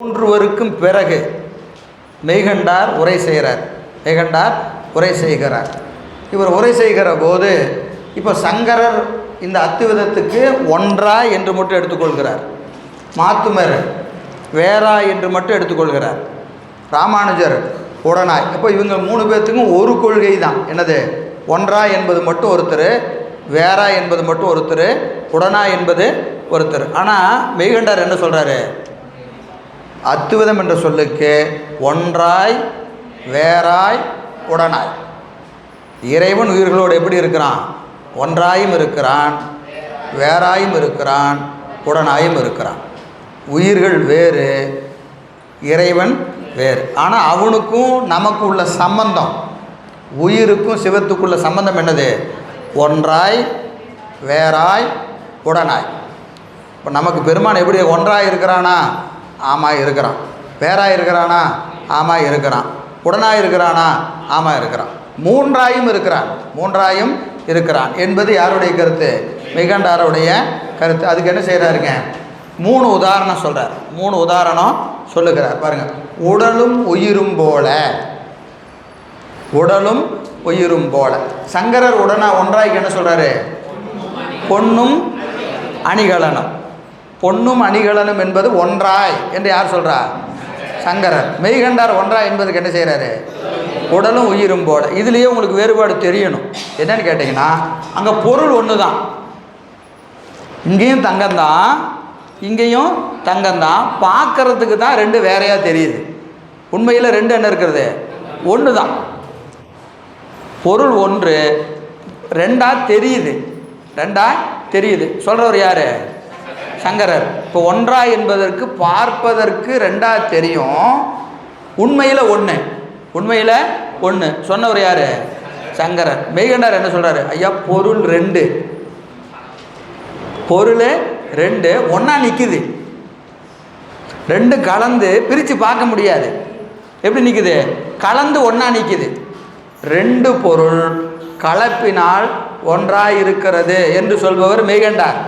மூன்றுவருக்கும் பிறகு மெய்கண்டார் உரை செய்கிறார். மெய்கண்டார் உரை செய்கிறார். இவர் உரை செய்கிற போது இப்போ சங்கரர் இந்த அத்துவிதத்துக்கு ஒன்றா என்று மட்டும் எடுத்துக்கொள்கிறார். மாத்துமர் வேறா என்று மட்டும் எடுத்துக்கொள்கிறார். ராமானுஜர் உடனாய். இப்போ இவங்க மூணு பேர்த்துக்கும் ஒரு கொள்கை தான் என்னது? ஒன்றா என்பது மட்டும் ஒருத்தர் வேறா என்பது மட்டும் ஒருத்தர் உடனா என்பது ஒருத்தர். ஆனால் மெய்கண்டார் என்ன சொல்கிறாரு அத்துவிதம் என்ற சொல்லுக்கு ஒன்றாய் வேறாய் உடனாய். இறைவன் உயிர்களோடு எப்படி இருக்கிறான்? ஒன்றாயும் இருக்கிறான் வேறாயும் இருக்கிறான் உடனாயும் இருக்கிறான். உயிர்கள் வேறு இறைவன் வேறு. ஆனால் அவனுக்கும் நமக்கு உள்ள சம்பந்தம் உயிருக்கும் சிவத்துக்குள்ள சம்பந்தம் என்னது? ஒன்றாய் வேறாய் உடனாய். இப்போ நமக்கு பெருமான் எப்படி ஒன்றாக இருக்கிறானா? ஆமாம் இருக்கிறான். வேறாக இருக்கிறானா? ஆமாம் இருக்கிறான். உடனாக இருக்கிறானா? ஆமாம் இருக்கிறான். மூன்றாயும் இருக்கிறான். மூன்றாயும் இருக்கிறான். என்பது யாருடைய கருத்து? மிகண்டாருடைய கருத்து. அதுக்கு என்ன செய்கிறாருங்க மூணு உதாரணம் சொல்கிறார் மூணு உதாரணம் சொல்லுகிறார். பாருங்கள் உடலும் உயிரும் போல. உடலும் உயிரும் போல. சங்கரர் உடனா ஒன்றாய்க்கு என்ன சொல்கிறாரு பொன்னும் அணிகலனும். பொன்னும் அணிகலனும் என்பது ஒன்றாய். என்று யார் சொல்கிறா சங்கரர். மெய்கண்டார் ஒன்றாய் என்பதுக்கு என்ன செய்கிறாரு உடலும் உயிரும் போல. இதுலேயே உங்களுக்கு வேறுபாடு தெரியணும். என்னன்னு கேட்டிங்கன்னா அங்கே பொருள் ஒன்று தான் இங்கேயும் தங்கம்தான் இங்கேயும் தங்கம்தான். பார்க்கறதுக்கு தான் ரெண்டு வேறையாக தெரியுது. உண்மையில் ரெண்டு என்ன இருக்கிறது? ஒன்று தான் பொருள் ஒன்று ரெண்டாக தெரியுது. ரெண்டாக தெரியுது. சொல்கிறவர் யார்? சங்கரர். இப்போ ஒன்றா என்பதற்கு பார்ப்பதற்கு ரெண்டா தெரியும். உண்மையில் ஒன்று உண்மையில் ஒன்று சொன்னவர் யார்? சங்கரர். மெய்கண்டார் என்ன சொல்கிறாரு ஐயா பொருள் ரெண்டு. பொருள் ரெண்டு. ஒன்றா நிற்குது ரெண்டு கலந்து பிரித்து பார்க்க முடியாது. எப்படி நிற்குது கலந்து ஒன்றா நிற்குது ரெண்டு பொருள் கலப்பினால் ஒன்றாய் இருக்கிறது என்று சொல்பவர் மெய்கண்டார்.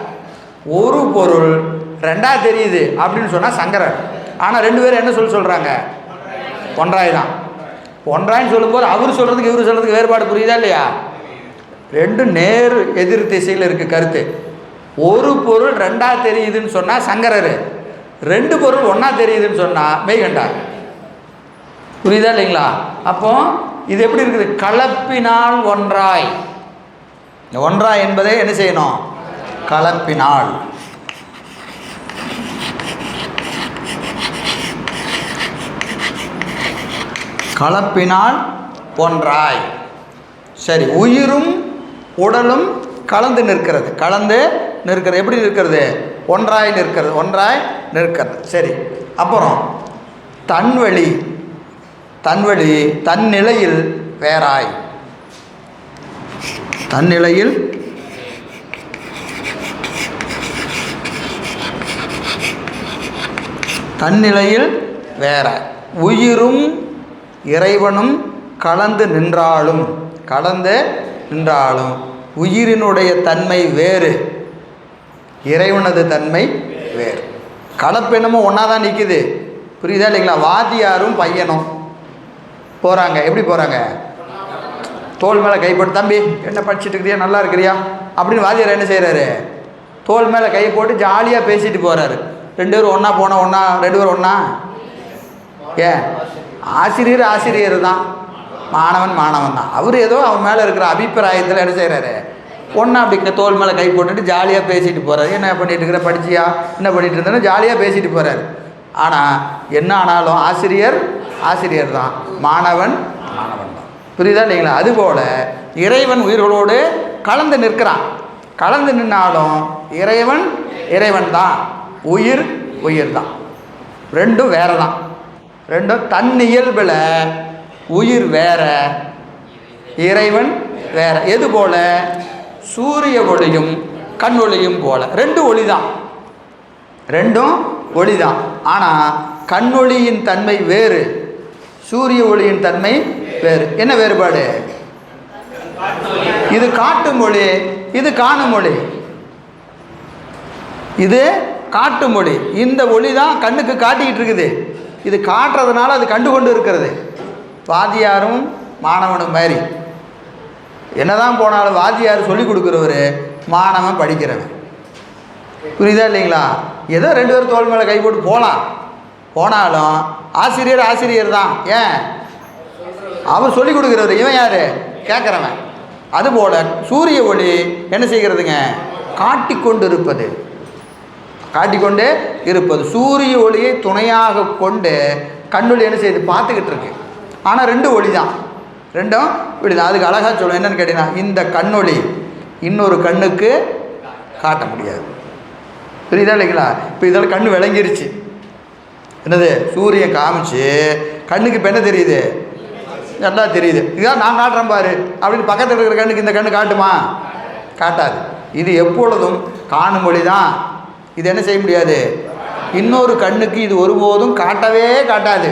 ஒரு பொருள் ரெண்டா தெரியுது அப்படின்னு சொன்னால் சங்கரர். ஆனால் ரெண்டு பேரும் என்ன சொல்லி சொல்கிறாங்க ஒன்றாய் தான். ஒன்றாய்ன்னு சொல்லும்போது அவர் சொல்கிறதுக்கு இவர் சொல்கிறதுக்கு வேறுபாடு புரியுதா இல்லையா? ரெண்டு நேர் எதிர் திசையில் இருக்குது கருத்து. ஒரு பொருள் ரெண்டா தெரியுதுன்னு சொன்னால் சங்கரர். ரெண்டு பொருள் ஒன்றா தெரியுதுன்னு சொன்னால் மெய்கண்டார். புரியுதா இல்லைங்களா? அப்போ இது எப்படி இருக்குது? கலப்பினால் ஒன்றாய். ஒன்றாய் என்பதை என்ன செய்யணும்? கலப்பினால். கலப்பினால் ஒன்றாய் சரி உயிரும் உடலும் கலந்து நிற்கிறது. கலந்து நிற்கிறது. எப்படி நிற்கிறது? ஒன்றாய் நிற்கிறது. ஒன்றாய் நிற்கிறது. சரி அப்புறம் தன்வழி தன்வழி தன்னிலையில் வேறாய். தன்னிலையில் தன்னிலையில் வேற. உயிரும் இறைவனும் கலந்து நின்றாலும் கலந்து நின்றாலும் உயிரினுடைய தன்மை வேறு. இறைவனது தன்மை வேறு. கலப்பெண்ணமும் ஒன்றா தான் நிற்குது புரியுதா இல்லைங்களா? வாத்தியாரும் பையனும். போகிறாங்க எப்படி போகிறாங்க தோல் மேலே கை போட்டு தம்பி என்ன படிச்சுட்டு இருக்கிறியா? நல்லா இருக்கிறியா? அப்படின்னு வாத்தியார் என்ன செய்கிறாரு தோல் மேலே கை போட்டு ஜாலியாக பேசிட்டு போகிறாரு ரெண்டு பேரும் ஒன்றா போனால் ஒன்றா ரெண்டு பேரும் ஒன்றா ஏன்? ஆசிரியர் ஆசிரியர் தான். மாணவன் மாணவன் தான். அவர் ஏதோ அவன் மேலே இருக்கிற அபிப்பிராயத்தில் என்ன செய்கிறாரு ஒன்றா அப்படி தோல் மேலே கை போட்டுட்டு ஜாலியாக பேசிட்டு போகிறாரு என்ன பண்ணிட்டு இருக்கிற படிச்சியா? என்ன பண்ணிட்டு இருந்தேன்னு ஜாலியாக பேசிட்டு போகிறாரு ஆனால் என்ன ஆனாலும் ஆசிரியர் ஆசிரியர் தான். மாணவன் மாணவன் தான். புரியுதா இல்லைங்களா? அதுபோல் இறைவன் உயிர்களோடு கலந்து நிற்கிறான். கலந்து நின்னாலும் இறைவன் இறைவன் தான். உயிர் உயிர் தான் ரெண்டும் வேறு தான் ரெண்டும் தன் இயல்பில் உயிர் வேற இறைவன் வேற. எது போல? சூரிய ஒளியும் கண் ஒளியும் போல. ரெண்டும் ஒளி தான் ரெண்டும் ஒளி தான் ஆனால் கண்ணொளியின் தன்மை வேறு சூரிய ஒளியின் தன்மை வேறு. என்ன வேறுபாடு? இது காட்டும் மொழி இது காணும் மொழி இது காட்டும் ஒளி இந்த ஒளி தான் கண்ணுக்கு காட்டிக்கிட்டு இருக்குது. இது காட்டுறதுனால அது கண்டு கொண்டு இருக்கிறது. வாத்தியாரும் மாணவனும் மாதிரி என்னதான் போனாலும் வாத்தியார் சொல்லி கொடுக்குறவர் மாணவன் படிக்கிறவன். புரியுதா இல்லைங்களா? ஏதோ ரெண்டு பேரும் தோல் மேலே கை போட்டு போகலாம் போனாலும் ஆசிரியர் ஆசிரியர் தான். ஏன்? அவர் சொல்லி கொடுக்குறவர். இவன் யார்? கேட்குறவன் அதுபோல் சூரிய ஒளி என்ன செய்கிறதுங்க? காட்டிக்கொண்டு இருப்பது காட்டிக்கொண்டு இருப்பது. சூரிய ஒளியை துணையாக கொண்டு கண்ணொளி என்ன செய்யுது? பார்த்துக்கிட்டு இருக்கு. ஆனால் ரெண்டு ஒளி தான். ரெண்டும் இப்படி தான் அதுக்கு அழகாக சொல்லுவேன் என்னன்னு கேட்டீங்கன்னா இந்த கண்ணொளி இன்னொரு கண்ணுக்கு காட்ட முடியாது. புரியுதா இல்லைங்களா? இப்போ இதெல்லாம் கண் விளங்கிருச்சு. என்னது? சூரியன் காமிச்சு கண்ணுக்கு இப்போ என்ன தெரியுது? நல்லா தெரியுது. இதான் நான் காட்டுறேன் பாரு. அப்படின்னு பக்கத்தில் இருக்கிற கண்ணுக்கு இந்த கண்ணு காட்டுமா? காட்டாது. இது எப்பொழுதும் காணும் மொழி தான். இது என்ன செய்ய முடியாது? இன்னொரு கண்ணுக்கு இது ஒருபோதும் காட்டவே காட்டாது.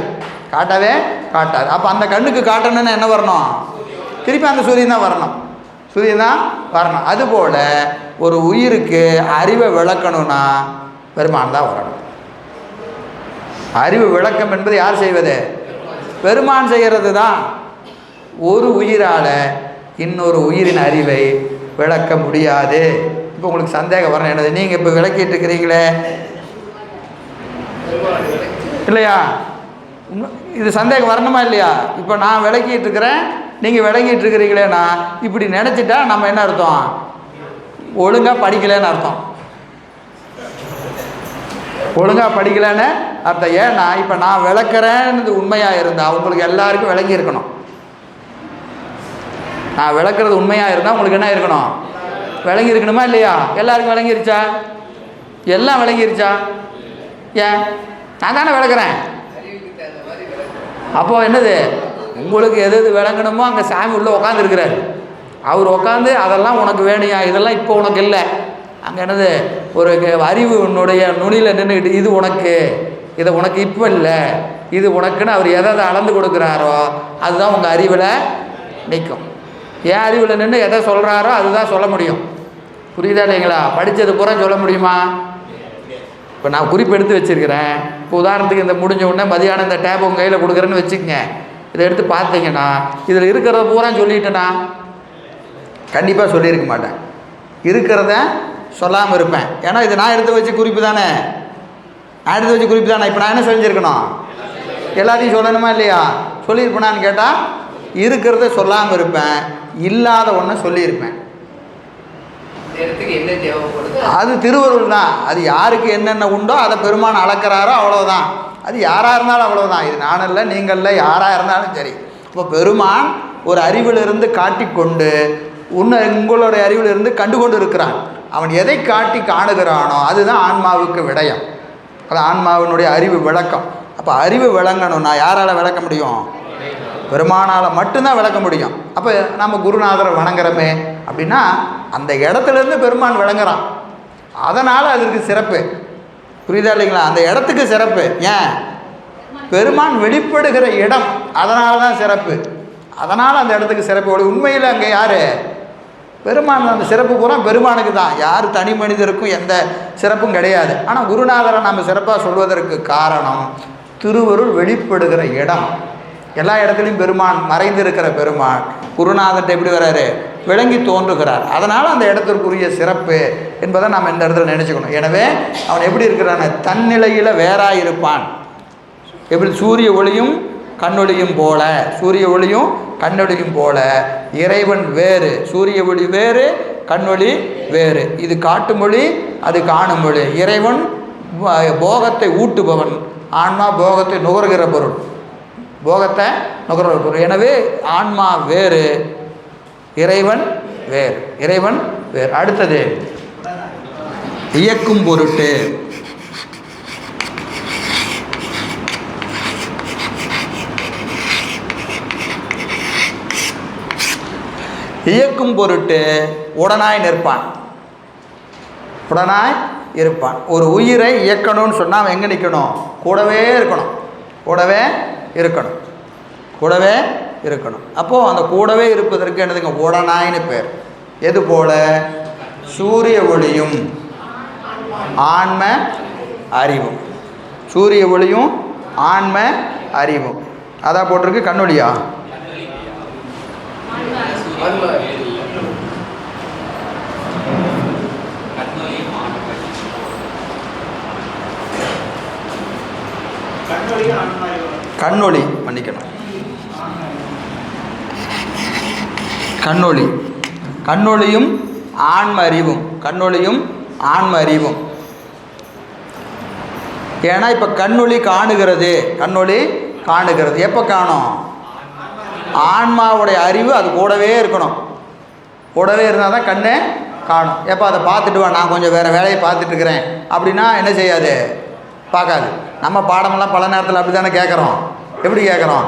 காட்டவே காட்டாது. அப்போ அந்த கண்ணுக்கு காட்டணும்னா என்ன வரணும்? திருப்பி அந்த சூரியன் தான் வரணும். சூரியன் தான் வரணும். அதுபோல் ஒரு உயிருக்கு அறிவை விளக்கணும்னா பெருமான் தான் வரணும். அறிவு விளக்கம் என்பது யார் செய்வது? பெருமான் செய்கிறது தான். ஒரு உயிரால் இன்னொரு உயிரின் அறிவை விளக்க முடியாது. இப்போ உங்களுக்கு சந்தேகம் வரணும். என்னது நீங்கள் இப்போ விளக்கிட்டு இருக்கிறீங்களே? இல்லையா? இது சந்தேகம் வரணுமா இல்லையா? இப்போ நான் விளக்கிட்டு இருக்கிறேன். நீங்கள் விளங்கிட்டு இருக்கிறீங்களேண்ணா இப்படி நினச்சிட்டா நம்ம என்ன அர்த்தம்? ஒழுங்காக படிக்கலைன்னு அர்த்தம். ஒழுங்காக படிக்கலைன்னு அர்த்தம். ஏன்னா இப்போ நான் விளக்குறேன்னு உண்மையாக இருந்தால் உங்களுக்கு எல்லாருக்கும் விளங்கி இருக்கணும் நான் விளக்குறது உண்மையாக இருந்தால் உங்களுக்கு என்ன இருக்கணும்? விளங்கி இருக்கணுமா இல்லையா? எல்லாருக்கும் விளங்கிருச்சா? எல்லாம் விளங்கிருச்சா? ஏன்? நான் தானே விளக்குறேன். அப்போ என்னது? உங்களுக்கு எது எது விளங்கணுமோ அங்கே சாமி உள்ளே உட்காந்துருக்கிறார் அவர் உட்காந்து அதெல்லாம் உனக்கு வேணுயா இதெல்லாம் இப்போ உனக்கு இல்லை. அங்கே என்னது? ஒரு க- அறிவு உன்னுடைய நுனியில் நின்றுக்கிட்டு இது உனக்கு. இதை உனக்கு இப்போ இல்லை. இது உனக்குன்னு அவர் எதை எதை அளந்து கொடுக்குறாரோ அதுதான் உங்கள் அறிவில் நிற்கும் என் அறிவில் நின்று எதை சொல்கிறாரோ அதுதான் சொல்ல முடியும். புரியுதா இல்லைங்களா? படித்தது பூரா சொல்ல முடியுமா? இப்போ நான் குறிப்பு எடுத்து வச்சுருக்கிறேன். இப்போ உதாரணத்துக்கு இந்த முடிஞ்ச உடனே மதியானம் இந்த டேப் உங்கள் கையில் கொடுக்குறேன்னு வச்சுக்கோங்க. இதை எடுத்து பார்த்தீங்கன்னா இதில் இருக்கிறத பூரா சொல்லிட்டேனா கண்டிப்பாக சொல்லியிருக்க மாட்டேன். இருக்கிறத சொல்லாமல் இருப்பேன். ஏன்னா இது நான் எடுத்து வச்சு குறிப்பு தானே? நான் எடுத்து வச்சு குறிப்பு தானே? இப்போ நான் என்ன செஞ்சுருக்கணும்? எல்லாத்தையும் சொல்லணுமா இல்லையா? சொல்லியிருப்பேனான்னு கேட்டால் இருக்கிறத சொல்லாமல் இருப்பேன். இல்லாத ஒன்றை சொல்லியிருப்பேன் இந்த இடத்துக்கு என்ன தேவைப்படுது அது. திருவருள் தான். அது யாருக்கு என்னென்ன உண்டோ அதை பெருமான் அளக்கிறாரோ அவ்வளோதான் அது யாராக இருந்தாலும் அவ்வளோதான் இது நானல்ல நீங்கள்ல யாராக இருந்தாலும் சரி. இப்போ பெருமான் ஒரு அறிவிலிருந்து காட்டிக்கொண்டு உன்னை உங்களுடைய அறிவிலிருந்து கண்டு கொண்டு இருக்கிறான். அவன் எதை காட்டி காணுகிறானோ அதுதான் ஆன்மாவுக்கு விடயம். அது ஆன்மாவினுடைய அறிவு விளக்கம். அப்போ அறிவு விளங்கணும்னா யாரால் விளக்க முடியும்? பெருமானால் மட்டும்தான் விளக்க முடியும். அப்போ நம்ம குருநாதரை வணங்குறோமே அப்படின்னா அந்த இடத்துலேருந்து பெருமான் விளங்குறான். அதனால் அதற்கு சிறப்பு. புரியுதா இல்லைங்களா? அந்த இடத்துக்கு சிறப்பு. ஏன்? பெருமான் வெளிப்படுகிற இடம். அதனால தான் சிறப்பு. அதனால் அந்த இடத்துக்கு சிறப்பு. உண்மையில் அங்கே யார்? பெருமான் அந்த சிறப்பு பூரா பெருமானுக்கு தான். யார் தனி மனிதருக்கும் எந்த சிறப்பும் கிடையாது. ஆனால் குருநாதரை நம்ம சிறப்பாக சொல்வதற்கு காரணம் திருவருள் வெளிப்படுகிற இடம். எல்லா இடத்துலையும் பெருமான் மறைந்திருக்கிற பெருமான் குருநாதன் எப்படி வராரு விளங்கி தோன்றுகிறார். அதனால் அந்த இடத்திற்குரிய சிறப்பு என்பதை நாம் இந்த இடத்துல நினச்சிக்கணும். எனவே அவன் எப்படி இருக்கிறான தன்னிலையில் வேறாக இருப்பான். எப்படி? சூரிய ஒளியும் கண்ணொளியும் போல. சூரிய ஒளியும் கண்ணொளியும் போல. இறைவன் வேறு. சூரிய ஒளி வேறு கண்ணொளி வேறு. இது காட்டு மொழி அது காணும் மொழி இறைவன் போகத்தை ஊட்டுபவன். ஆன்மா போகத்தை நுகர்கிற பொருள். போகத்தை நுகர்கிற எனவே ஆன்மா வேறு இறைவன் வேறு இறைவன் வேறு. அடுத்தது இயக்கும் பொருட்டு. இயக்கும் பொருட்டு உடனாய் நிற்பான். உடனாய் இருப்பான். ஒரு உயிரை இயக்கணும்னு சொன்னால் அவன் எங்கே நிற்கணும் கூடவே இருக்கணும். கூடவே இருக்கணும். கூடவே இருக்கணும். அப்போது அந்த கூடவே இருப்பதற்கு என்னதுங்க? உடனாயின்னு பேர். எது போல? சூரிய ஒளியும் ஆன்ம அறிவும். சூரிய ஒளியும் ஆன்ம அறிவும். அதான் போட்டிருக்கு கண்ணொழியா ஆன்மா கண்ணொளி மன்னிக்கணும் கண்ணொளி. கண்ணொளியும் ஆன்ம அறிவும் கண்ணொளியும் ஆன்ம அறிவும் ஏன்னா இப்போ கண்ணொளி காணுகிறது. கண்ணொளி காணுகிறது. எப்போ காணும்? ஆன்மாவுடைய அறிவு அது கூடவே இருக்கணும். கூடவே இருந்தால் தான் கண்ணே காணும். எப்போ அதை பார்த்துட்டு வா நான் கொஞ்சம் வேறு வேலையை பார்த்துட்டு இருக்கிறேன். அப்படின்னா என்ன செய்யாது? பார்க்காது. நம்ம பாடமெல்லாம் பல நேரத்தில் அப்படி தானே கேட்குறோம். எப்படி கேட்குறோம்?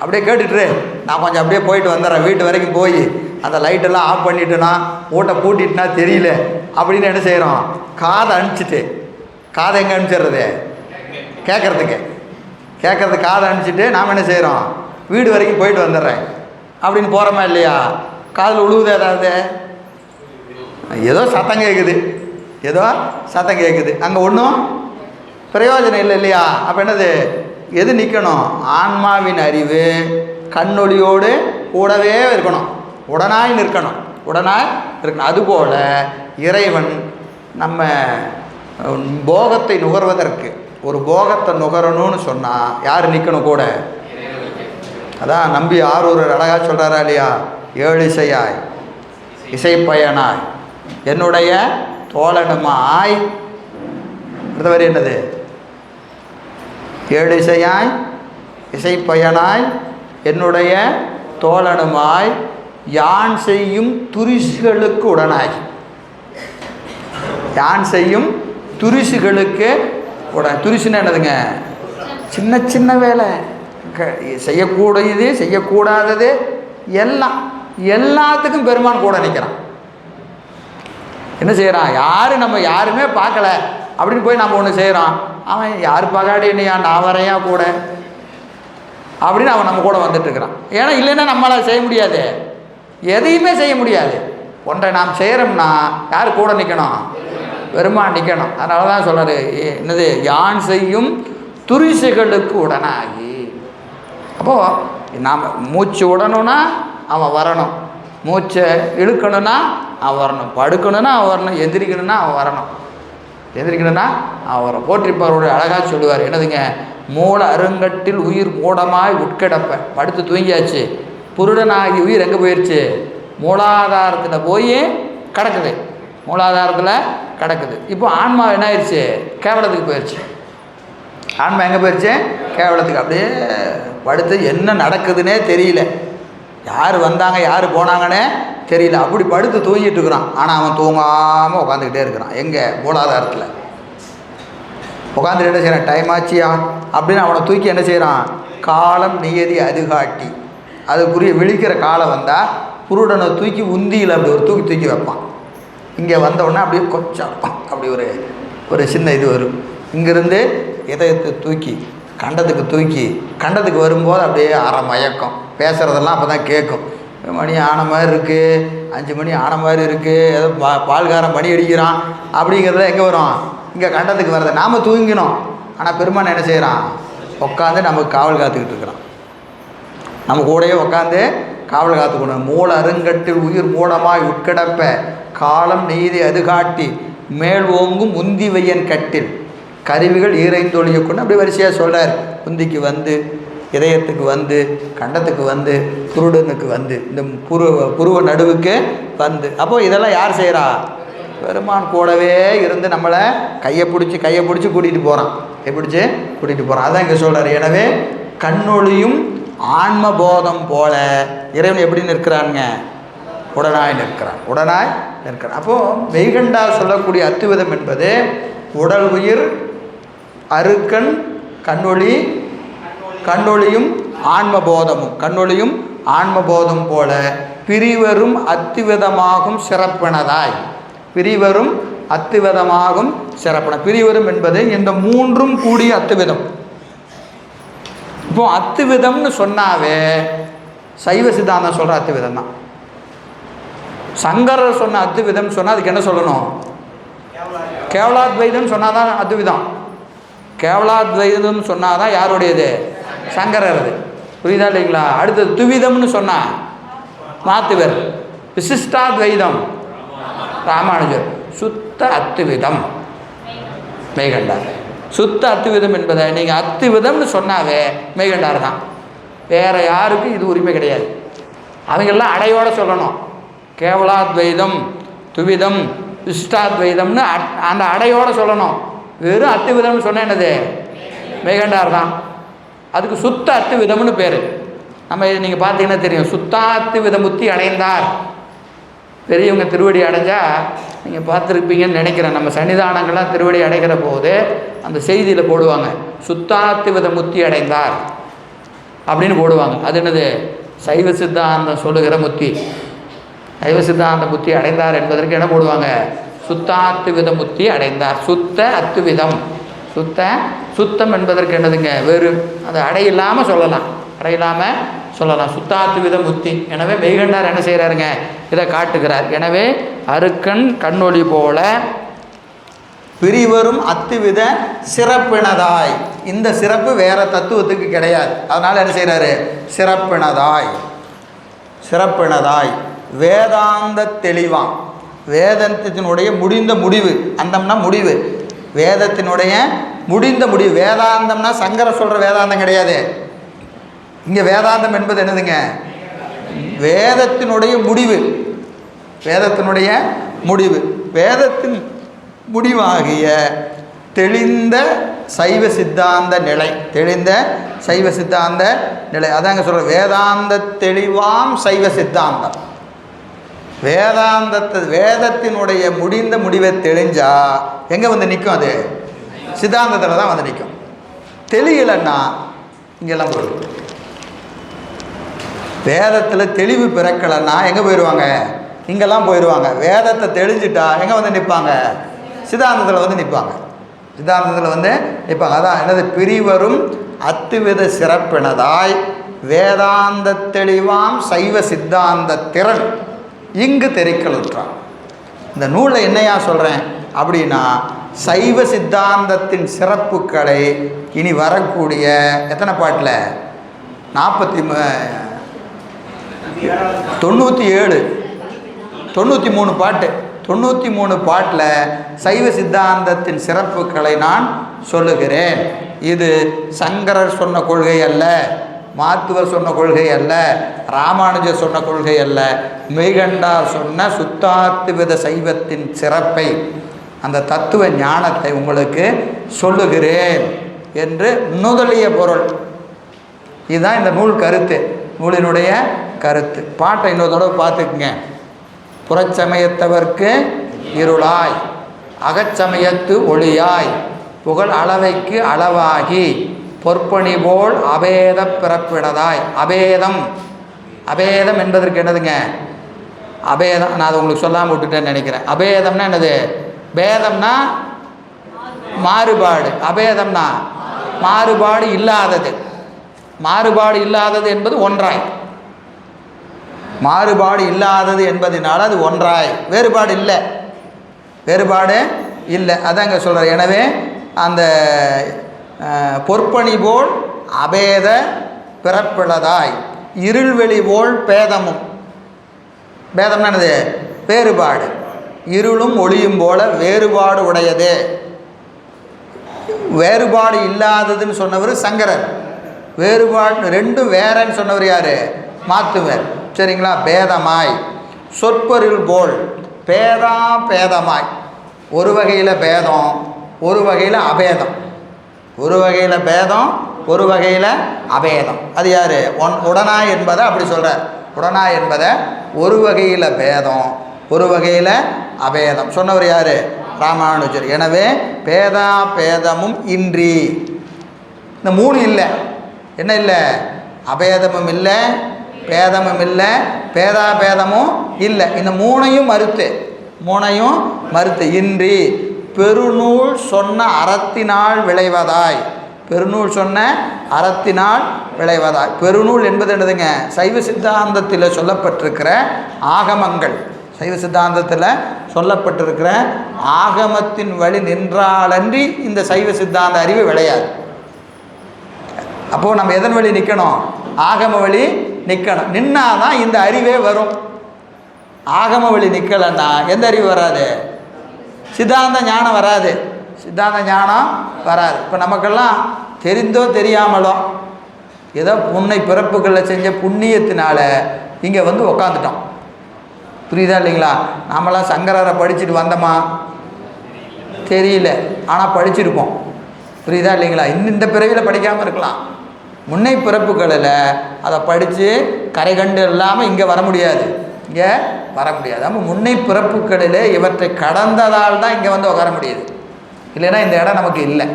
அப்படியே கேட்டுட்டு நான் கொஞ்சம் அப்படியே போயிட்டு வந்துடுறேன். வீட்டு வரைக்கும் போய் அந்த லைட்டெல்லாம் ஆஃப் பண்ணிட்டுனா ஊட்ட பூட்டிட்டுனா தெரியல. அப்படின்னு என்ன செய்கிறோம் காதை அனுப்பிச்சிட்டு காதை எங்கே அனுப்பிச்சிடுறது? கேட்குறதுக்கு. கேட்குறது காதை அனுப்பிச்சிட்டு நாம் என்ன செய்கிறோம் வீடு வரைக்கும் போயிட்டு வந்துடுறேன். அப்படின்னு போகிறோமா இல்லையா? காதில் உழுவுது ஏதாவது? ஏதோ சத்தம் கேட்குது ஏதோ சத்தம் கேட்குது அங்கே ஒன்றும் பிரயோஜனம் இல்லை இல்லையா? அப்போ என்னது? எது நிற்கணும் ஆன்மாவின் அறிவு கண்ணொளியோடு கூடவே இருக்கணும். உடனாய் நிற்கணும். உடனாய் இருக்கணும். அதுபோல் இறைவன் நம்ம போகத்தை நுகர்வதற்கு ஒரு போகத்தை நுகரணும்னு சொன்னால் யார் நிற்கணும் கூட? அதான் நம்பி ஆரூர் அழகாக சொல்கிறாரா இல்லையா? ஏழு இசையாய் இசைப்பயனாய் என்னுடைய தோழனுமாய். அடுத்த என்னது? ஏழு இசையாய் இசைப்பயனாய் என்னுடைய தோழனுமாய் யான் செய்யும் துரிசுகளுக்கு உடனாய். யான் செய்யும் துரிசுகளுக்கு உடன் துரிசுன்னு என்னதுங்க? சின்ன சின்ன வேலை. க- செய்யக்கூடியது செய்யக்கூடாதது எல்லாம் எல்லாத்துக்கும் பெருமான் கூட நிற்கிறான் என்ன செய்கிறான் யாரும் நம்ம யாருமே பார்க்கல. அப்படின்னு போய் நம்ம ஒன்று செய்கிறோம் அவன் யார் பகாடினியா நான் வரையா கூட? அப்படின்னு அவன் நம்ம கூட வந்துட்டுருக்கிறான். ஏன்னா இல்லைன்னா நம்மளால் செய்ய முடியாது. எதையுமே செய்ய முடியாது. ஒன்றை நாம் செய்கிறோம்னா யார் கூட நிற்கணும் பெருமான் நிற்கணும் அதனால தான் சொல்கிறாரு என்னது யான் செய்யும் துரிசுகளுக்கு உடனாகி. அப்போது நாம் மூச்சு விடணும்னா அவன் வரணும். மூச்சை இழுக்கணும்னா அவன் வரணும். படுக்கணும்னா அவன் வரணும். எந்திரிக்கணும்னா அவன் வரணும். எந்திரிக்கணும்னா அவரை போற்றிப்பவருடைய அழகாக சொல்லுவார். என்னதுங்க? மூல அருங்கட்டில் உயிர் மூடமாய் உட்கிடப்ப. படுத்து தூங்கியாச்சு. புருடனாகி உயிர் எங்கே போயிடுச்சு மூலாதாரத்தில் போய் கிடக்குது. மூலாதாரத்தில் கிடக்குது. இப்போ ஆன்மா என்ன ஆயிடுச்சு கேவலத்துக்கு போயிடுச்சு ஆன்மா எங்கே போயிடுச்சு கேவலத்துக்கு. அப்படியே படுத்து என்ன நடக்குதுன்னே தெரியல. யார் வந்தாங்க யார் போனாங்கன்னே தெரியல. அப்படி படுத்து தூங்கிட்டு இருக்கிறான். ஆனால் அவன் தூங்காமல் உட்காந்துக்கிட்டே இருக்கிறான். எங்கே? மூலாதாரத்தில் உட்காந்துட்டு என்ன செய்கிறான் டைம் ஆச்சியா? அப்படின்னு அவனை தூக்கி என்ன செய்கிறான் காலம் நியதி அதுகாட்டி அதுக்குரிய விழிக்கிற காலம் வந்தால் குருடனை தூக்கி உந்தியில் அப்படி ஒரு தூக்கி தூக்கி வைப்பான். இங்கே வந்தவுடனே அப்படியே கொஞ்சம் அப்படி ஒரு ஒரு சின்ன இது வரும். இங்கேருந்து இதயத்தை தூக்கி கண்டத்துக்கு தூக்கி கண்டத்துக்கு வரும்போது அப்படியே அரை மயக்கம். பேசுகிறதெல்லாம் அப்போ தான் கேட்கும். மணி ஆன மாதிரி இருக்குது அஞ்சு மணி ஆன மாதிரி இருக்குது ஏதோ பா பால்காரன் மணி அடிக்கிறான் அப்படிங்கிறதுல எங்கே வரும்? இங்கே கண்டத்துக்கு வருது நாம் தூங்கினோம். ஆனால் பெருமான் என்ன செய்கிறான் உட்காந்து நமக்கு காவல் காத்துக்கிட்டு இருக்கிறான். நம்ம கூடயே உட்காந்து காவல் காத்துக்கணும். மூல அருங்கட்டில் உயிர் மூலமாய் உட்கிடப்ப காலம் நெய்தி அது காட்டி மேல் ஓங்கும் உந்தி வையன் கட்டில். கருவிகள் ஈரைந்தொழிய கொண்டு அப்படி வரிசையாக சொல்கிறார் உந்திக்கு வந்து இதயத்துக்கு வந்து கண்டத்துக்கு வந்து குருடனுக்கு வந்து இந்த புருவ புருவ நடுவுக்கு வந்து. அப்போ இதெல்லாம் யார் செய்கிறா பெருமான் கூடவே இருந்து நம்மளை கையை பிடிச்சி கையை பிடிச்சி கூட்டிகிட்டு போகிறான் கை பிடிச்சி கூட்டிகிட்டு போகிறான் அதான் இங்கே சொல்கிறார் எனவே கண்ணொழியும் ஆன்ம போதம் போல இறைவன் எப்படி நிற்கிறானுங்க? உடனாய் நிற்கிறான். உடனாய் நிற்கிறான். அப்போது மெய்கண்டா சொல்லக்கூடிய அத்துவிதம் என்பது உடல் உயிர் அருக்கண் கண்ணொளி கண்ணொளியும் ஆன்மபோதமும் கண்ணொளியும் போல பிரிவரும் அத்துவிதமாகும் சிறப்பினதாய். பிரிவரும் அத்துவிதமாகும் சிறப்பின. பிரிவரும் என்பது இந்த மூன்றும் கூடிய அத்துவிதம். இப்போ அத்துவிதம்னு சொன்னாவே சைவ சித்தாந்தம் சொல்கிற அத்துவிதம் தான். சங்கரர் சொன்ன அத்துவிதம் சொன்னால் அதுக்கு என்ன சொல்லணும்? கேவலாத்வைதம் சொன்னால் தான் அத்துவிதம். கேவலாத்வைதம்னு சொன்னால் தான் யாருடையது? சங்கரது புரியுதா இல்லைங்களா? அடுத்தது துவிதம்னு சொன்னால் மாத்துவர். விசிஷ்டாத்வைதம் ராமானுஜர். சுத்த அத்துவிதம். மெய்கண்டார். சுத்த அத்துவிதம் என்பதை நீங்கள் அத்துவிதம்னு சொன்னாவே மெய்கண்டார் தான். வேறு யாருக்கும் இது உரிமை கிடையாது. அவங்கெல்லாம் அடையோடு சொல்லணும். கேவலாத்வைதம் துவிதம் விசிஷ்டாத்வைதம்னு அட்- அந்த அடையோடு சொல்லணும். வெறும் அத்துவிதம்னு சொன்ன என்னது? மெய்கண்டார் தான். அதுக்கு சுத்த அத்துவிதம்னு பேர். நம்ம நீங்கள் பார்த்தீங்கன்னா தெரியும். சுத்தாத்து விதமுத்தி அடைந்தார். பெரியவங்க திருவடி அடைஞ்சா நீங்கள் பார்த்துருப்பீங்கன்னு நினைக்கிறேன். நம்ம சன்னிதானங்கள்லாம் திருவடி அடைகிற போது அந்த செய்தியில் போடுவாங்க. சுத்தாத்து வித முத்தி அடைந்தார் அப்படின்னு போடுவாங்க. அது என்னது? சைவ சித்தாந்தம் சொல்லுகிற முத்தி. சைவ சித்தாந்த முத்தி அடைந்தார் என்பதற்கு என்ன போடுவாங்க? சுத்தாத்து வித முத்தி அடைந்தார். சுத்த அத்துவிதம். சுத்த சுத்தம் என்பதற்கு என்னதுங்க? வெறும் அது அடையில்லாமல் சொல்லலாம். அடையில்லாமல் சொல்லலாம். சுத்தாத்து விதம் முத்தி. எனவே மெய்கண்டார் என்ன செய்கிறாருங்க இதை காட்டுகிறார். எனவே அருக்கன் கண்ணொளி போல பிரிவரும் அத்துவித சிறப்பினதாய். இந்த சிறப்பு வேற தத்துவத்துக்கு கிடையாது. அதனால் என்ன செய்கிறாரு சிறப்பினதாய். சிறப்பினதாய். வேதாந்த தெளிவாம். வேதத்தினுடைய முடிந்த முடிவு. அந்தம்னா முடிவு. வேதத்தினுடைய முடிந்த முடிவு. வேதாந்தம்னா சங்கர சொல்கிற வேதாந்தம் கிடையாது. இங்கே வேதாந்தம் என்பது என்னதுங்க? வேதத்தினுடைய முடிவு. வேதத்தினுடைய முடிவு. வேதத்தின் முடிவாகிய தெளிந்த சைவ சித்தாந்த நிலை. தெளிந்த சைவ சித்தாந்த நிலை. அதாங்க சொல்கிற வேதாந்த தெளிவாம் சைவ சித்தாந்தம். வேதாந்தத்தை வேதத்தினுடைய முடிந்த முடிவை தெளிஞ்சா எங்கே வந்து நிற்கும் அது? சித்தாந்தத்தில் தான் வந்து நிற்கும் தெளியலைன்னா இங்கெல்லாம் போயிடும். வேதத்தில் தெளிவு பிறக்கலைன்னா எங்கே போயிடுவாங்க இங்கெல்லாம் போயிடுவாங்க வேதத்தை தெளிஞ்சிட்டா எங்கே வந்து நிற்பாங்க? சித்தாந்தத்தில் வந்து நிற்பாங்க. சித்தாந்தத்தில் வந்து நிற்பாங்க. அதான் என்னது? பிரிவரும் அத்துவித சிறப்பினதாய் வேதாந்த தெளிவாம் சைவ சித்தாந்த திறன். இங்கு தெரிக்கலுற்றான். இந்த நூலில் என்னையா சொல்கிறேன் அப்படின்னா சைவ சித்தாந்தத்தின் சிறப்புகளை இனி வரக்கூடிய எத்தனை பாட்டில்? நாற்பத்தி தொண்ணூற்றி ஏழு. தொண்ணூற்றி மூணு பாட்டு. தொண்ணூற்றி மூணு பாட்டில் சைவ சித்தாந்தத்தின் சிறப்புகளை நான் சொல்லுகிறேன். இது சங்கரர் சொன்ன கொள்கை அல்ல. மாத்துவர் சொன்ன கொள்கை அல்ல ராமானுஜர் சொன்ன கொள்கை அல்ல மெய்கண்டார் சொன்ன சுத்தாத்துவித சைவத்தின் சிறப்பை அந்த தத்துவ ஞானத்தை உங்களுக்கு சொல்லுகிறேன் என்று நுதலிய பொருள். இதுதான் இந்த நூல் கருத்து நூலினுடைய கருத்து. பாட்டை இன்னொரு தடவை பார்த்துக்குங்க. புறச்சமயத்தவர்க்கு இருளாய் அகச்சமயத்து ஒளியாய் புகழ் அளவைக்கு அளவாகி பொற்பணி போல் அபேத பிறப்பிடதாய். அபேதம். அபேதம் என்பதற்கு என்னதுங்க? அபேதம். நான் அதை உங்களுக்கு சொல்லாமல் விட்டுட்டேன்னு நினைக்கிறேன். அபேதம்னா என்னது? பேதம்னா மாறுபாடு. அபேதம்னா மாறுபாடு இல்லாதது. மாறுபாடு இல்லாதது என்பது ஒன்றாய். மாறுபாடு இல்லாதது என்பதனால் அது ஒன்றாய். வேறுபாடு இல்லை. வேறுபாடு இல்லை. அதாங்க சொல்கிறார் எனவே அந்த பொற்பணி போல் அபேத பிறப்பிளதாய் இருள்வெளி போல் பேதமும். பேதம்னா என்னது? வேறுபாடு. இருளும் ஒளியும் போல வேறுபாடு உடையது. வேறுபாடு இல்லாததுன்னு சொன்னவர் சங்கரர். வேறுபாடு ரெண்டும் வேறன்னு சொன்னவர் யார்? மாத்துவர். சரிங்களா? பேதமாய். சொற்பொருள் போல் பேதா பேதமாய். ஒரு வகையில் பேதம் ஒரு வகையில் அபேதம். ஒரு வகையில் பேதம் ஒரு வகையில் அபேதம். அது யார்? ஒன் உடனாய் என்பதை அப்படி சொல்கிறார் உடனாய் என்பதை ஒரு வகையில் பேதம் ஒரு வகையில் அபேதம். சொன்னவர் யார்? ராமானுஜர். எனவே பேதா பேதமும் இன்றி. இந்த மூணு இல்லை. என்ன இல்லை? அபேதமும் இல்லை பேதமும் இல்லை பேதா பேதமும் இல்லை. இந்த மூணையும் மறுத்து மூணையும் மறுத்து இன்றி. பெருநூல் சொன்ன அறத்தினால் விளைவதாய். பெருநூல் சொன்ன அறத்தினால் விளைவதாய். பெருநூல் என்பது என்னதுங்க? சைவ சித்தாந்தத்தில் சொல்லப்பட்டிருக்கிற ஆகமங்கள். சைவ சித்தாந்தத்தில் சொல்லப்பட்டிருக்கிற ஆகமத்தின் வழி நின்றாலன்றி இந்த சைவ சித்தாந்த அறிவு விளையாது. அப்போது நம்ம எதன் வழி நிற்கணும் ஆகம வழி நிற்கணும் நின்னாதான் இந்த அறிவே வரும். ஆகம வழி நிற்கலைன்னா எந்த அறிவு வராது? சித்தாந்த ஞானம் வராது. சித்தாந்த ஞானம் வராது. இப்போ நமக்கெல்லாம் தெரிந்தோ தெரியாமலோ ஏதோ புண்ணை பிறப்புகளில் செஞ்ச புண்ணியத்தினால இங்கே வந்து உக்காந்துட்டோம். புரியுதா இல்லைங்களா? நாமெல்லாம் சங்கரரை படிச்சுட்டு வந்தோமா? தெரியல. ஆனால் படிச்சிருப்போம். புரியுதா இல்லைங்களா? இன்னும் இந்த பிறவியில் படிக்காமல் இருக்கலாம். முன்னை பிறப்புகளில் அதை படித்து கரை கண்டு இல்லாமல் இங்கே வர முடியாது. இங்கே வர முடியாது. நம்ம முன்னை பிறப்புகளில் இவற்றை கடந்ததால் தான் இங்கே வந்து உட்கார முடியுது. இல்லைன்னா இந்த இடம் நமக்கு இல்லை.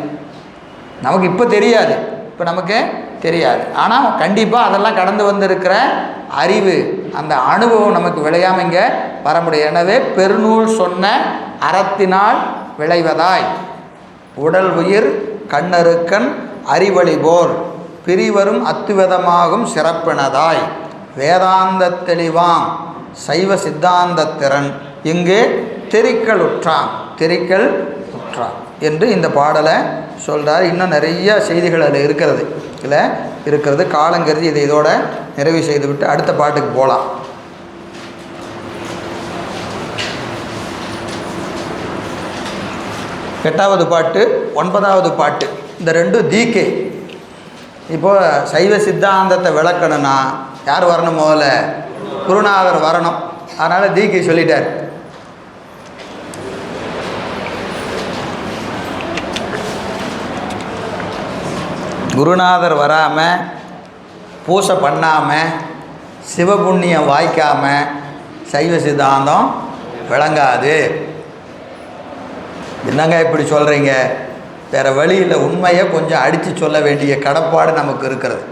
நமக்கு இப்போ தெரியாது. இப்போ நமக்கு தெரியாது. ஆனால் கண்டிப்பாக அதெல்லாம் கடந்து வந்திருக்கிற அறிவு அந்த அனுபவம் நமக்கு விளையாமல் இங்கே வர முடியும் எனவே பெருநூல் சொன்ன அறத்தினால் விளைவதாய். உடல் உயிர் கண்ணருக்கன் அறிவழி போல் பிரிவரும் அத்துவிதமாகும் சிறப்பினதாய். வேதாந்த தெளிவாம். சைவ சித்தாந்த திறன் இங்கு தெரிக்கல் உற்றான் தெரிக்கல் உற்றான் என்று இந்த பாடலை சொல்கிறார் இன்னும் நிறைய செய்திகள் அதில் இருக்கிறது. இதில் இருக்கிறது. காலங்கிறது இதை இதோட நிறைவு செய்துவிட்டு அடுத்த பாட்டுக்கு போகலாம் எட்டாவது பாட்டு ஒன்பதாவது பாட்டு இந்த ரெண்டும் தீக்கே. இப்போது சைவ சித்தாந்தத்தை விளக்கணும்னா யார் வரணும் முதல்ல? குருநாதர் வரணும். அதனால் தீக்கி சொல்லிட்டார். குருநாதர் வராமல் பூசை பண்ணாமல் சிவபுண்ணியம் வாய்க்காமல் சைவ சித்தாந்தம் விளங்காது. என்னங்க இப்படி சொல்கிறீங்க வேறு வழியில் உண்மையை கொஞ்சம் அடித்து சொல்ல வேண்டிய கடப்பாடு நமக்கு இருக்கிறது.